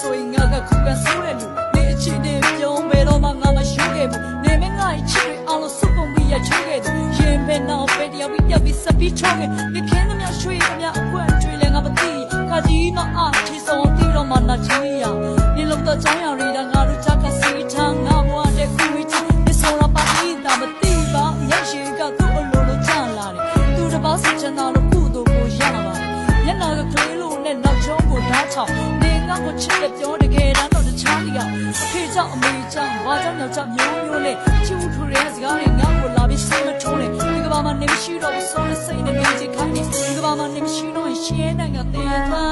ဆိုရင်ငါကခုကဆိုးတဲ့လူ ပြပြီးစပီးချိုးခဲ့ဒီခင်းသမျှရွှေသမျှအကွက်တွေလည်းငါမသိခါကြီးမအားချီဆုံးတီတော့မှနာချီရနေလို့တော့ချောင်းရရီတာငါတို့ချကစီထန်းငါဘွားတဲ့ကူဝီချဒီဆိုရပါပြီးတာမသိပါမျက်ရှိကသူ့အလိုလိုချလာတယ်သူတစ်ပါးစချင်တာလို့ကုသိုလ်ကိုရပါတယ်ညနာကကလေးလို့နဲ့နောက်ကျောင်းကိုဓာတ်ချောင်းနေငါကိုချစ်တဲ့ပြောတကယ်တမ်းတော့တခြားတယောက်အဖေကြောင့်အမေကြောင့်ဘာကြောင့်ယောက်ျားမျိုးမျိုးနဲ့ချစ်ဦးထူတဲ့စကားတွေငါ့ကိုလာပြီးစိတ်မထုံးနဲ့ဒီကဘာမှနေမရှိတော့ဘူးဆို ကတည်းကငါ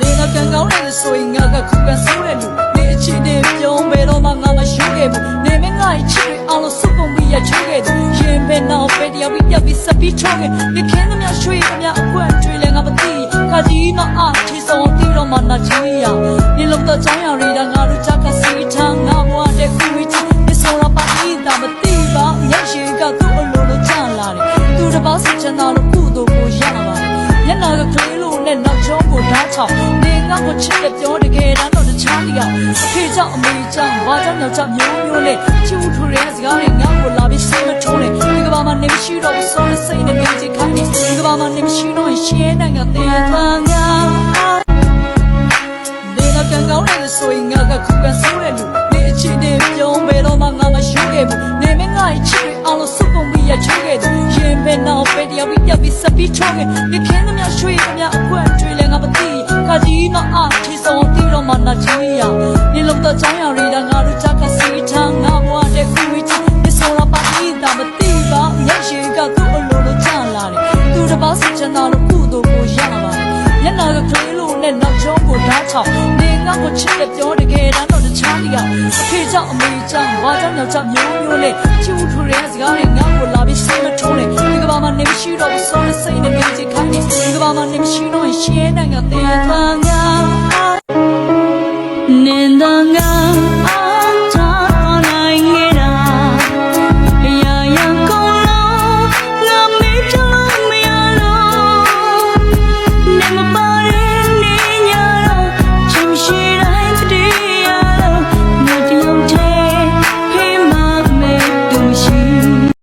နေကကံကောင်းတယ်ဆိုရင်ငါကခုကဆိုးတဲ့လူနေအချစ်တွေပြုံးဘယ်တော့မှငါမရှိခဲ့ဘူးနေမငါ့ချစ်တွေအောင်လို့စုပ်ပုံပြီးရချိုးခဲ့တယ်ရင်ပဲနောက်ပဲတရားပြီးပြပြီးစပီးချိုးခဲ့ဒီခင်းသမျှရွှေသမျှအကွက်တွေလည်းငါမသိခါကြီးမအားချီဆုံးတီတော့မှနာချီရနေလို့တော့ချောင်းရရီတာငါတို့ချကစီထန်းငါဘွားတဲ့ကူဝီချဒီဆိုရပါပြီးတာမသိပါမျက်ရှိကသူ့အလိုလိုချလာတယ်သူတစ်ပါးစချင်တာလို့ နာကကလေးလို့နဲ့နောက်ကျောင်းကိုဓာတ်ချောင်းနေငါကိုချစ်တဲ့ပြောတကယ်တမ်းတော့တခြားတယောက်အဖေကြောင့်အမေကြောင့်ဘာကြောင့်ယောက်ျားမျိုးမျိုးနဲ့ချစ်ဦးထူတဲ့စကားတွေငါ့ကိုလာပြီးစိတ်မထုံးနဲ့ဒီကဘာမှနေမရှိတော့ဘူးဆိုတဲ့စိတ်နဲ့နေချင်ခိုင်းနေဒီကဘာမှနေမရှိတော့ရင်ရှင်းနိုင်ကတည်းကငါနေတော့ကံကောင်းတယ်ဆိုရင်ငါကခုကဆိုးတဲ့လူနေအချစ်တွေပြုံးဘယ်တော့မှငါမရှိခဲ့ဘူးနေမငါ့ချစ်တွေအောင်လို့စုပ်ပုံပြီးရချိုးခဲ့တယ်ရင် ပဲနောက်ပဲတရားပြီးပြပြီးစပီးချိုးခဲ့ဒီခင်းသမျှရွှေသမျှအကွက်တွေလည်းငါမသိခါကြီးမအားချီဆုံးတီတော့မှနာချီရနေလို့တော့ချောင်းရရီတာငါတို့ချကစီထန်းငါဘွားတဲ့ကူဝီချဒီဆိုရပါပြီးတာမသိပါမျက်ရှိကသူ့အလိုလိုချလာတယ်သူတစ်ပါးစချင်တာလို့ကုသိုလ်ကိုရပါတယ်ညနာကကလေးလို့နဲ့နောက်ကျောင်းကိုဓာတ်ချောင်း နေငါကိုချစ်တဲ့ပြောတကယ်တမ်းတော့တခြားတယောက်အဖေကြောင့်အမေကြောင့်ဘာကြောင့်ယောက်ျားမျိုးမျိုးနဲ့ချစ်ဦးထူတဲ့စကားတွေငါ့ကိုလာပြီးစိတ်မထုံးနဲ့ဒီကဘာမှနေမရှိတော့ဘူးဆိုတဲ့စိတ်နဲ့နေချင်ခိုင်းနေဒီကဘာမှနေမရှိတော့ရင်ရှင်းနိုင်ကတည်းကငါနင်သာငါအာ